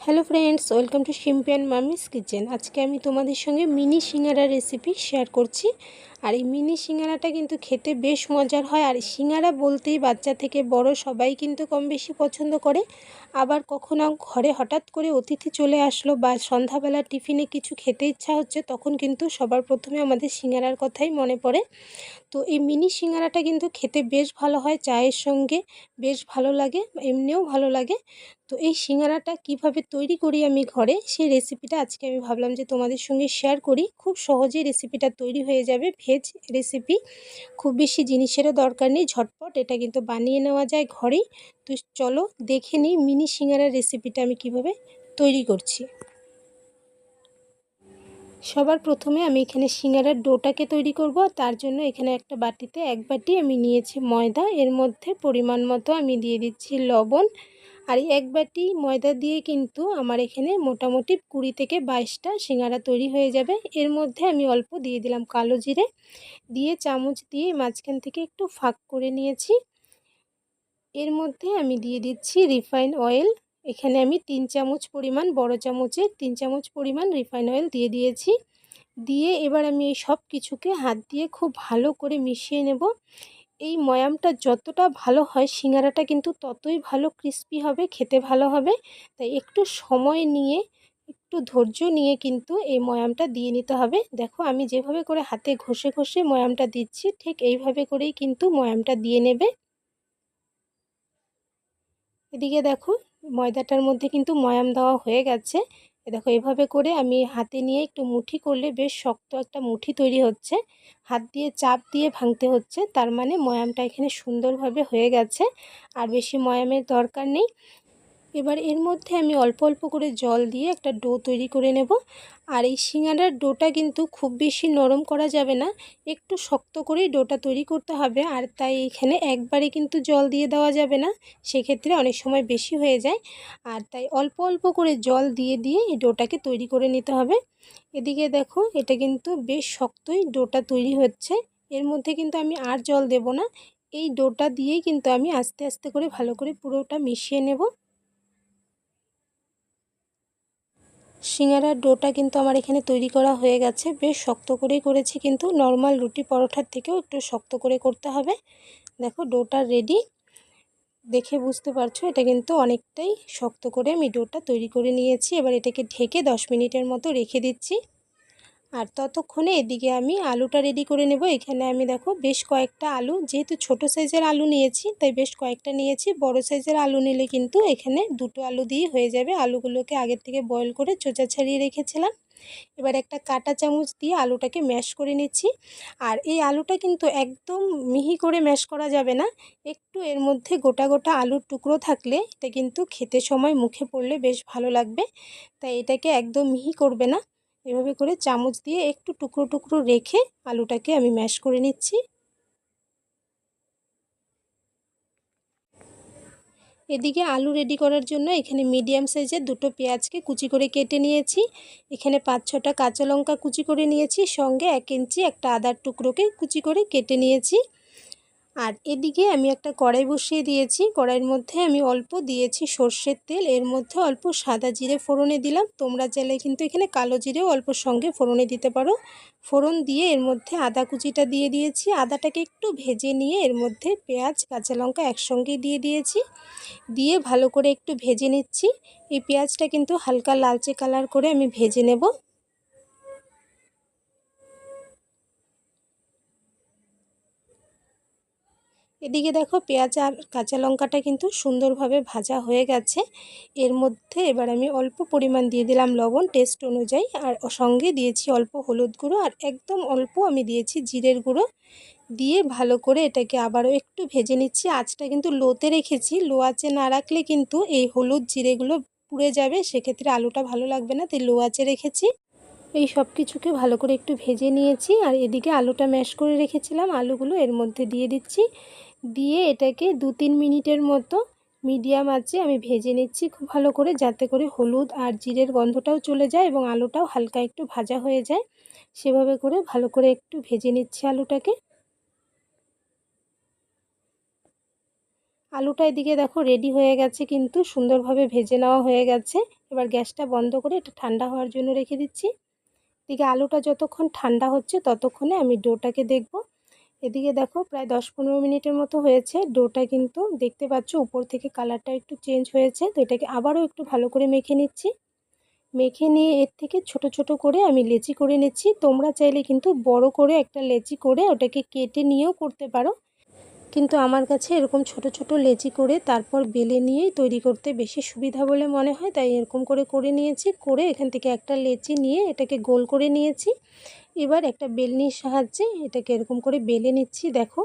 Hello friends welcome to শিম্পিয়ান mummy's kitchen আজকে আমি তোমাদের সঙ্গে মিনি সিঙ্গারা রেসিপি শেয়ার করছি। আর এই মিনি সিঙ্গারাটা কিন্তু খেতে বেশ মজার হয়। আর সিঙ্গারা বলতেই বাচ্চা থেকে বড় সবাই কিন্তু কম বেশি পছন্দ করে। আবার কখনো ঘরে হঠাৎ করে অতিথি চলে আসলো বা সন্ধ্যাবেলা টিফিনে কিছু খেতে ইচ্ছা হচ্ছে, তখন কিন্তু সবার প্রথমে আমাদের সিঙ্গারার কথাই মনে পড়ে। তো এই মিনি সিঙ্গারাটা কিন্তু খেতে বেশ ভালো হয়, চায়ের সঙ্গে বেশ ভালো লাগে, এমনিও ভালো লাগে। তো এই সিঙ্গারাটা কীভাবে তৈরি করি আমি ঘরে, সেই রেসিপিটা আজকে আমি ভাবলাম যে তোমাদের সঙ্গে শেয়ার করি। খুব সহজেই রেসিপিটা তৈরি হয়ে যাবে ভেজ রেসিপি খুব বেশি জিনিসেরও দরকার নেই, ঝটপট, এটা কিন্তু বানিয়ে নেওয়া যায় ঘরেই। তো চলো দেখে নিই মিনি সিঙ্গারার রেসিপিটা আমি কীভাবে তৈরি করছি। সবার প্রথমে আমি এখানে সিঙ্গারার ডোটাকে তৈরি করব, তার জন্য এখানে একটা বাটিতে এক বাটি আমি নিয়েছি ময়দা। এর মধ্যে পরিমাণ মতো আমি দিয়ে দিচ্ছি লবণ আর এক বাটি ময়দা দিয়ে কিন্তু আমার এখানে মোটামুটি কুড়ি থেকে বাইশটা সিঙ্গারা তৈরি হয়ে যাবে। এর মধ্যে আমি অল্প দিয়ে দিলাম কালো জিরে। দিয়ে চামচ দিয়ে মাঝখান থেকে একটু ফাঁক করে নিয়েছি। এর মধ্যে আমি দিয়ে দিচ্ছি রিফাইন অয়েল। এখানে আমি তিন চামচ পরিমাণ, বড় চামচের তিন চামচ পরিমাণ রিফাইন অয়েল দিয়ে দিয়েছি। দিয়ে এবার আমি এই সব কিছুকে হাত দিয়ে খুব ভালো করে মিশিয়ে নেব। এই ময়ামটা যতটা ভালো হয়, সিঙ্গারাটা কিন্তু ততই ভালো ক্রিস্পি হবে, খেতে ভালো হবে। তাই একটু সময় নিয়ে, একটু ধৈর্য নিয়ে কিন্তু এই ময়ামটা দিয়ে নিতে হবে। দেখো, আমি যেভাবে করে হাতে ঘষে ঘষে ময়ামটা দিচ্ছি, ঠিক এইভাবে করেই কিন্তু ময়ামটা দিয়ে নেবে। এদিকে দেখো, ময়দাটার মধ্যে কিন্তু ময়াম দেওয়া হয়ে গেছে। দেখো, এভাবে করে আমি হাতে নিয়ে একটু মুঠি করলে বেশ শক্ত একটা মুঠি তৈরি হচ্ছে। হাত দিয়ে চাপ দিয়ে ভাঙতে হচ্ছে, তার মানে ময়ামটা এখানে সুন্দরভাবে হয়ে গেছে। আর বেশি ময়ামের দরকার নেই। এবার এর মধ্যে আমি অল্প অল্প করে জল দিয়ে একটা ডো তৈরি করে নেব। আর এই সিঙ্গারার ডোটা কিন্তু খুব বেশি নরম করা যাবে না, একটু শক্ত করেই ডোটা তৈরি করতে হবে। আর তাই এখানে একবারে কিন্তু জল দিয়ে দেওয়া যাবে না, সেক্ষেত্রে অনেক সময় বেশি হয়ে যায়। আর তাই অল্প অল্প করে জল দিয়ে দিয়ে এই ডোটাকে তৈরি করে নিতে হবে। এদিকে দেখো, এটা কিন্তু বেশ শক্তই ডোটা তৈরি হচ্ছে। এর মধ্যে কিন্তু আমি আর জল দেব না। এই ডোটা দিয়েই কিন্তু আমি আস্তে আস্তে করে ভালো করে পুরোটা মিশিয়ে নেব। সিঙ্গারার ডোটা কিন্তু আমার এখানে তৈরি করা হয়ে গেছে। বেশ শক্ত করেই করেছি কিন্তু নর্মাল রুটি পরোঠার থেকেও একটু শক্ত করে করতে হবে। দেখো, ডোটা রেডি দেখে বুঝতে পারছ, এটা কিন্তু অনেকটাই শক্ত করে আমি ডোটা তৈরি করে নিয়েছি। এবার এটাকে ঢেকে দশ মিনিটের মতো রেখে দিচ্ছি। আর ততক্ষণে এদিকে আমি আলুটা রেডি করে নেব। এখানে আমি দেখো বেশ কয়েকটা আলু, যেহেতু ছোট সাইজের আলু নিয়েছি, তাই বেশ কয়েকটা নিয়েছি। বড় সাইজের আলু নিলে কিন্তু এখানে দুটো আলু দিয়ে হয়ে যাবে। আলুগুলোকে আগের থেকে বয়েল করে চোচা ছাড়িয়ে রেখেছিলাম। এবার একটা কাটা চামচ দিয়ে আলুটাকে ম্যাশ করে নিচ্ছি। আর এই আলুটা কিন্তু একদম মিহি করে ম্যাশ করা যাবে না। একটু এর মধ্যে গোটা গোটা আলুর টুকরো থাকলে এটা কিন্তু খেতে সময় মুখে পড়লে বেশ ভালো লাগবে। তাই এটাকে একদম মিহি করবে না। এভাবে করে চামচ দিয়ে একটু টুকরো টুকরো রেখে আলুটাকে আমি ম্যাশ করে নিচ্ছি। এদিকে আলু রেডি করার জন্য এখানে মিডিয়াম সাইজের দুটো পেঁয়াজকে কুচি করে কেটে নিয়েছি। এখানে পাঁচ, ছটা কাঁচা লঙ্কা কুচি করে নিয়েছি। সঙ্গে এক ইঞ্চি একটা আদার টুকরোকে কুচি করে কেটে নিয়েছি। আর এদিকে আমি একটা কড়াই বসিয়ে দিয়েছি। কড়াইয়ের মধ্যে আমি অল্প দিয়েছি সর্ষের তেল। এর মধ্যে অল্প সাদা জিরে ফোড়নে দিলাম। তোমরা চাইলে কিন্তু এখানে কালো জিরেও অল্প সঙ্গে ফোড়নে দিতে পারো। ফোড়ন দিয়ে এর মধ্যে আদা কুচিটা দিয়ে দিয়েছি। আদাটাকে একটু ভেজে নিয়ে এর মধ্যে পেঁয়াজ, কাঁচা লঙ্কা একসঙ্গে দিয়ে দিয়েছি। দিয়ে ভালো করে একটু ভেজে নিচ্ছি। এই পেঁয়াজটা কিন্তু হালকা লালচে কালার করে আমি ভেজে নেব। এদিকে দেখো পেঁয়াজ আর কাঁচা লঙ্কাটা কিন্তু সুন্দরভাবে ভাজা হয়ে গেছে। এর মধ্যে এবার আমি অল্প পরিমাণ দিয়ে দিলাম লবণ টেস্ট অনুযায়ী আর সঙ্গে দিয়েছি অল্প হলুদ গুঁড়ো আর একদম অল্প আমি দিয়েছি জিরের গুঁড়ো। দিয়ে ভালো করে এটাকে আবারও একটু ভেজে নিচ্ছি। আঁচটা কিন্তু লোতে রেখেছি। লো আঁচে না রাখলে কিন্তু এই হলুদ জিরেগুলো পুড়ে যাবে। সেক্ষেত্রে আলুটা ভালো লাগবে না, তাই লো আঁচে রেখেছি। এই সব কিছুকে ভালো করে একটু ভেজে নিয়েছি। আর এদিকে আলুটা ম্যাশ করে রেখেছিলাম। আলুগুলো এর মধ্যে দিয়ে দিচ্ছি। দিয়ে এটাকে দু তিন মিনিটের মতো মিডিয়াম আছে আমি ভেজে নিচ্ছি খুব ভালো করে, যাতে করে হলুদ আর জিরের গন্ধটাও চলে যায় এবং আলুটাও হালকা একটু ভাজা হয়ে যায়। সেভাবে করে ভালো করে একটু ভেজে নিচ্ছি আলুটাকে। আলুটা এদিকে দেখো রেডি হয়ে গেছে কিন্তু সুন্দরভাবে ভেজে নেওয়া হয়ে গেছে। এবার গ্যাসটা বন্ধ করে এটা ঠান্ডা হওয়ার জন্য রেখে দিচ্ছি। এদিকে আলুটা যতক্ষণ ঠান্ডা হচ্ছে ততক্ষণে আমি ডোটাকে দেখব। এদিকে দেখো প্রায় দশ পনেরো মিনিটের মতো হয়েছে। ডোটা কিন্তু দেখতে পাচ্ছ উপর থেকে কালারটা একটু চেঞ্জ হয়েছে, তো এটাকে আবারও একটু ভালো করে মেখে নিচ্ছি। মেখে নিয়ে এর থেকে ছোট ছোট করে আমি লেচি করে নিচ্ছি। তোমরা চাইলে কিন্তু বড় করে একটা লেচি করে ওটাকে কেটে নিয়েও করতে পারো। কিন্তু আমার কাছে এরকম ছোট ছোট লেচি করে তারপর বেলে নিয়েই তৈরি করতে বেশি সুবিধা বলে মনে হয়, তাই এরকম করে করে নিয়েছি। করে এখান থেকে একটা লেচি নিয়ে এটাকে গোল করে নিয়েছি। এবার একটা বেলনির সাহায্যে এটাকে এরকম করে বেলে নিচ্ছি, দেখো।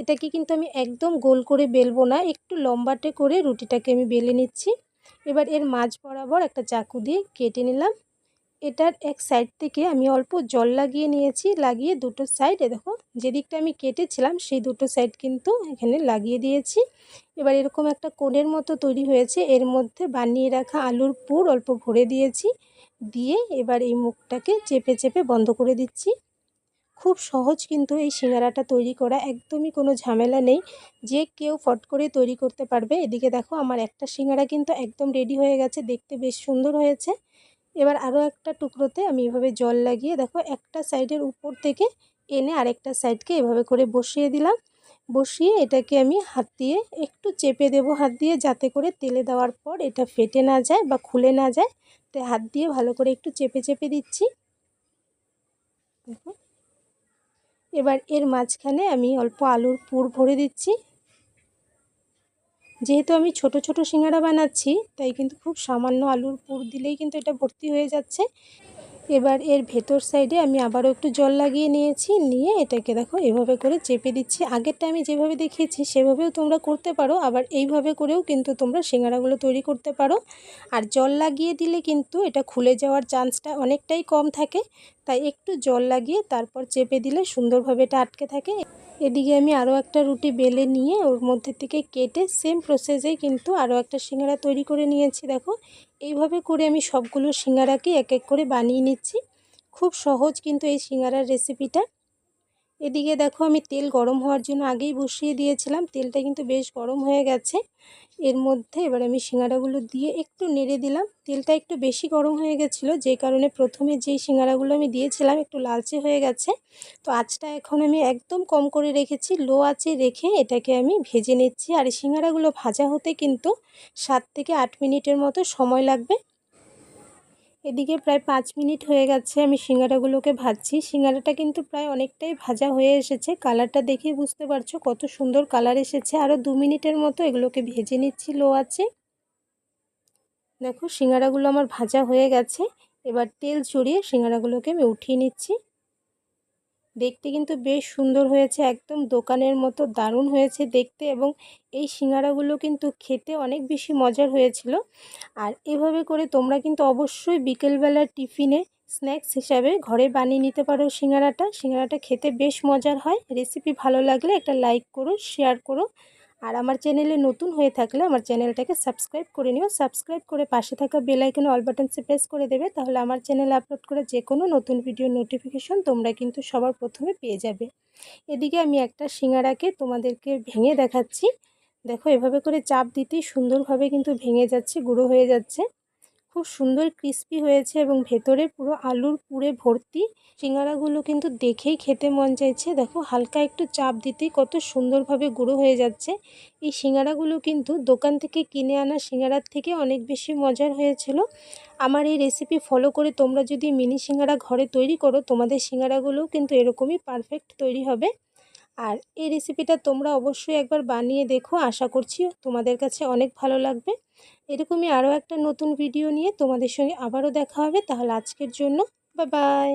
এটাকে কিন্তু আমি একদম গোল করে বেলবো না, একটু লম্বাটে করে রুটিটাকে আমি বেলে নিচ্ছি। এবার এর মাঝ বরাবর একটা চাকু দিয়ে কেটে নিলাম। এটার এক সাইড থেকে আমি অল্প জল লাগিয়ে নিয়েছি, লাগিয়ে দুটো সাইডে দেখো যেদিকটা আমি কেটেছিলাম, সেই দুটো সাইড কিন্তু এখানে লাগিয়ে দিয়েছি। এবার এরকম একটা কোণের মতো তৈরি হয়েছে, এর মধ্যে বানিয়ে রাখা আলুর পুর অল্প ভরে দিয়েছি। দিয়ে এবার এই মুখটাকে চেপে চেপে বন্ধ করে দিচ্ছি। খুব সহজ কিন্তু এই সিঙ্গারাটা তৈরি করা, একদমই কোনো ঝামেলা নেই। যে কেউ ফট করে তৈরি করতে পারবে। এদিকে দেখো আমার একটা সিঙ্গারা কিন্তু একদম রেডি হয়ে গেছে, দেখতে বেশ সুন্দর হয়েছে। এবার আরও একটা টুকরোতে আমি এভাবে জল লাগিয়ে, দেখো একটা সাইডের উপর থেকে এনে আরেকটা সাইডকে এভাবে করে বসিয়ে দিলাম। বসিয়ে এটাকে আমি হাত দিয়ে একটু চেপে দেব হাত দিয়ে যাতে করে তেলে দেওয়ার পর এটা ফেটে না যায় বা খুলে না যায়। তাই হাত দিয়ে ভালো করে একটু চেপে চেপে দিচ্ছি। এবার এর মাঝখানে আমি অল্প আলুর পুর ভরে দিচ্ছি। যেহেতু আমি ছোট ছোট সিঙ্গারা বানাচ্ছি, তাই কিন্তু খুব সামান্য আলুর পুর দিলেই কিন্তু এটা ভর্তি হয়ে যাচ্ছে। এবার এর ভেতর সাইডে আমি আবারও একটু জল লাগিয়ে নিয়েছি, নিয়ে এটাকে দেখো এভাবে করে চেপে দিচ্ছি। আগেরটা আমি যেভাবে দেখিয়েছি সেভাবেও তোমরা করতে পারো, আবার এইভাবে করেও কিন্তু তোমরা সিঙ্গারাগুলো তৈরি করতে পারো। আর জল লাগিয়ে দিলে কিন্তু এটা খুলে যাওয়ার চান্সটা অনেকটাই কম থাকে। তাই একটু জল লাগিয়ে তারপর চেপে দিলে সুন্দরভাবে এটা আটকে থাকে। এদিকে আমি আরও একটা রুটি বেলে নিয়ে ওর মধ্যে থেকে কেটে সেম প্রসেসে কিন্তু আরও একটা সিঙ্গারা তৈরি করে নিয়েছি। দেখো, এইভাবে করে আমি সবগুলো সিঙ্গারাকে এক এক করে বানিয়ে নিচ্ছি। খুব সহজ কিন্তু এই সিঙ্গারার রেসিপিটা এদিকে দেখো আমি তেল গরম হওয়ার জন্য আগেই বসিয়ে দিয়েছিলাম। তেলটা কিন্তু বেশ গরম হয়ে গেছে। এর মধ্যে এবার আমি সিঙ্গারাগুলো দিয়ে একটু নেড়ে দিলাম। তেলটা একটু বেশি গরম হয়ে গেছিল, যে কারণে প্রথমে যেই সিঙ্গারাগুলো আমি দিয়েছিলাম একটু লালচে হয়ে গেছে। তো আঁচটা এখন আমি একদম কম করে রেখেছি, লো আঁচে রেখে এটাকে আমি ভেজে নিচ্ছি। আর এই সিঙ্গারাগুলো ভাজা হতে কিন্তু সাত থেকে আট মিনিটের মতো সময় লাগবে। এদিকে প্রায় পাঁচ মিনিট হয়ে গেছে আমি সিঙ্গারাগুলোকে ভাজছি। সিঙ্গারাটা কিন্তু প্রায় অনেকটাই ভাজা হয়ে এসেছে। কালারটা দেখে বুঝতে পারছ কত সুন্দর কালার এসেছে। আরও দু মিনিটের মতো এগুলোকে ভেজে নিচ্ছি লো আছে দেখো সিঙ্গারাগুলো আমার ভাজা হয়ে গেছে। এবার তেল চড়িয়ে সিঙ্গারাগুলোকে আমি উঠিয়ে নিচ্ছি। দেখতে কিন্তু বেশ সুন্দর হয়েছে, একদম দোকানের মতো দারুণ হয়েছে দেখতে এবং এই সিঙ্গারাগুলো কিন্তু খেতে অনেক বেশি মজার হয়েছিল। আর এভাবে করে তোমরা কিন্তু অবশ্যই বিকেলবেলার টিফিনে স্ন্যাক্স হিসাবে ঘরে বানিয়ে নিতে পারো সিঙ্গারাটা। সিঙ্গারাটা খেতে বেশ মজার হয়। রেসিপি ভালো লাগলে একটা লাইক করো, শেয়ার করো। আর আমার চ্যানেলে নতুন হয়ে থাকলে আমার চ্যানেলটাকে সাবস্ক্রাইব করে নিও। সাবস্ক্রাইব করে পাশে থাকা বেল আইকনে অল বাটনসে প্রেস করে দেবে, তাহলে আমার চ্যানেলে আপলোড করে যে কোনো নতুন ভিডিও নোটিফিকেশন তোমরা কিন্তু সবার প্রথমে পেয়ে যাবে। এদিকে আমি একটা সিঙ্গারাকে তোমাদেরকে ভেঙে দেখাচ্ছি। দেখো এভাবে করে চাপ দিতেই সুন্দরভাবে কিন্তু ভেঙে যাচ্ছে, গুঁড়ো হয়ে যাচ্ছে। খুব সুন্দর ক্রিস্পি হয়েছে এবং ভেতরে পুরো আলুর পুরে ভর্তি। সিঙ্গারাগুলো কিন্তু দেখেই খেতে মন চাইছে। দেখো, হালকা একটু চাপ দিতেই কত সুন্দরভাবে গুঁড়ো হয়ে যাচ্ছে। এই সিঙ্গারাগুলো কিন্তু দোকান থেকে কিনে আনা সিঙ্গারার থেকে অনেক বেশি মজার হয়েছিল। আমার এই রেসিপি ফলো করে তোমরা যদি মিনি সিঙ্গারা ঘরে তৈরি করো, তোমাদের সিঙ্গারাগুলোও কিন্তু এরকমই পারফেক্ট তৈরি হবে। আর এই রেসিপিটা তোমরা অবশ্যই একবার বানিয়ে দেখো, আশা করছি তোমাদের কাছে অনেক ভালো লাগবে। এরকমই আরও একটা নতুন ভিডিও নিয়ে তোমাদের সঙ্গে আবারও দেখা হবে। তাহলে আজকের জন্য বা বাই